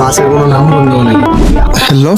বাসের কোনো নেই। হ্যালো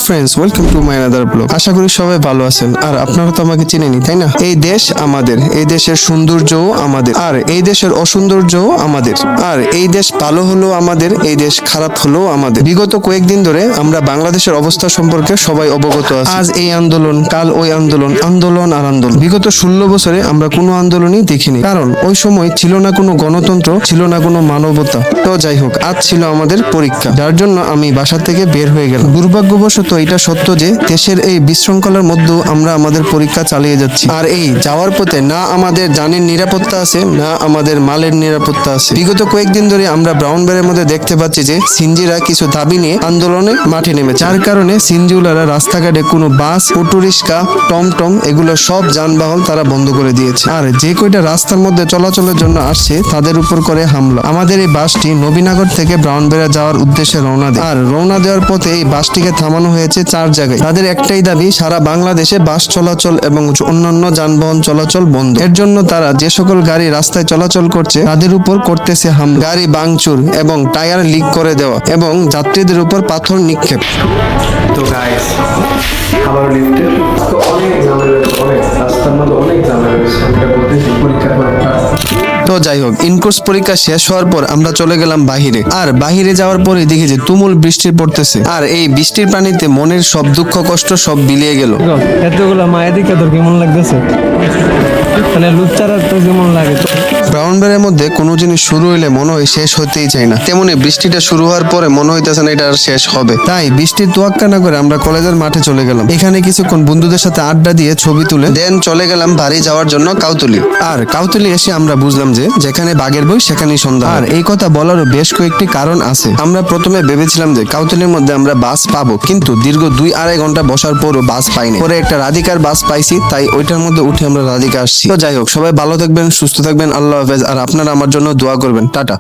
মাই আদার ব্লগ আশা করি সবাই ভালো আছেন। আর আপনারা তো আমাকে তাই না? এই দেশ আমাদের, এই দেশের সৌন্দর্যও আমাদের। আর এই দেশের অসৌন্দর্যও আমাদের। আর এই দেশ ভালো হলেও আমাদের, এই দেশ খারাপ হলেও আমাদের। বিগত কয়েকদিন ধরে আমরা বাংলাদেশের অবস্থা সম্পর্কে সবাই অবগত আছি। আজ এই আন্দোলন, কাল ওই আন্দোলন আন্দোলন আর আন্দোলন। বিগত ষোলো বছরে আমরা কোনো আন্দোলনই দেখিনি। কারণ ওই সময় ছিল না কোনো গণতন্ত্র, ছিল না কোনো মানবতা তো যাই হোক, আজ ছিল আমাদের পরীক্ষা। যার জন্য আমি বাসা থেকে বের হয়ে গেলাম। দুর্ভাগ্যবশত এটা সত্য যে, দেশের এই বিশৃঙ্খলার মধ্যেও আমরা আমাদের পরীক্ষা চালিয়ে যাচ্ছি। আর এই যাওয়ার পথে না আমাদের জানের নিরাপত্তা আছে, না আমাদের মালের নিরাপত্তা আছে। বিগত কয়েকদিন ধরে আমরা ব্রাউন বেড়ের মধ্যে দেখতে পাচ্ছি যে, সিনজিরা কিছু দাবি নিয়ে আন্দোলনে মাঠে নেমে যার কারণে সিনজিওলারা রাস্তাঘাটে কোনো বাস, অটো রিক্সা, টমটম এগুলো সব যানবাহন তারা বন্ধ করে দিয়েছে। আর যে কয়টা রাস্তার মধ্যে চলাচলের জন্য আসছে, তাদের উপর করে হামলা। আমাদের এই বাসটি নবীনগর থেকে ব্রাউনবেড়া যাওয়ার উদ্দেশ্যে রওনা দেয়। আর রওনা দেওয়ার পথে এই বাসটিকে থামানো হয়েছে চার জায়গায়। তাদের একটাই দাবি, সারা বাংলাদেশে বাস চলাচল এবং অন্যান্য যানবাহন চলাচল বন্ধ। এর জন্য তারা যে সকল গাড়ি রাস্তায় চলাচল করছে, তাদের উপর করতেছে হামলা। গাড়ি বাংচুর এবং টায়ার লিক করে দেওয়া এবং যাত্রীদের উপর পাথর নিক্ষেপ। তো গাইস অনেক ঝামেলা অনেক রাস্তার মধ্যে অনেক ঝামেলা তো যাই হোক ইনকোর্স পরীক্ষা শেষ হওয়ার পর আমরা চলে গেলাম বাহিরে। আর বাহিরে যাওয়ার পরে দেখি যে তুমুল বৃষ্টি পড়তেছে আর এই বৃষ্টির পানিতে মনের সব দুঃখ কষ্ট সব বিলিয়ে গেল। এতগুলো মায়ের দিকে তোর কেমন লাগতেছে? মানে লুচ্চারা তো কেমন লাগে? ব্রাউন বেড়ের মধ্যে কোনো জিনিস শুরু হইলে মনে হয় শেষ হতেই চায় না। তেমনি বৃষ্টিটা শুরু হওয়ার পরে মনে হইতেছে না এটা আর শেষ হবে। তাই বৃষ্টির তোয়াক্কা না করে আমরা কলেজের মাঠে চলে গেলাম। এখানে কিছুক্ষণ বন্ধুদের সাথে আড্ডা দিয়ে ছবি তুলে দেন চলে গেলাম বাড়ি যাওয়ার জন্য কাউতুলি। আর কাউতুলি এসে আমরা বুঝলাম যে যেখানে বাঘের বই সেখানেই সন্ধ্যা আর এই কথা বলারও বেশ কয়েকটি কারণ আছে। আমরা প্রথমে ভেবেছিলাম যে কাউতলির মধ্যে আমরা বাস পাবো কিন্তু দীর্ঘ দুই আড়াই ঘণ্টা বসার পরও বাস পাইনি। পরে একটা রাধিকার বাস পাইছি তাই ওইটার মধ্যে উঠে আমরা রাধিকা আসছি। তো যাই হোক সবাই ভালো থাকবেন সুস্থ থাকবেন আল্লাহ হাফেজ। আর আপনারা আমার জন্য দোয়া করবেন। টাটা।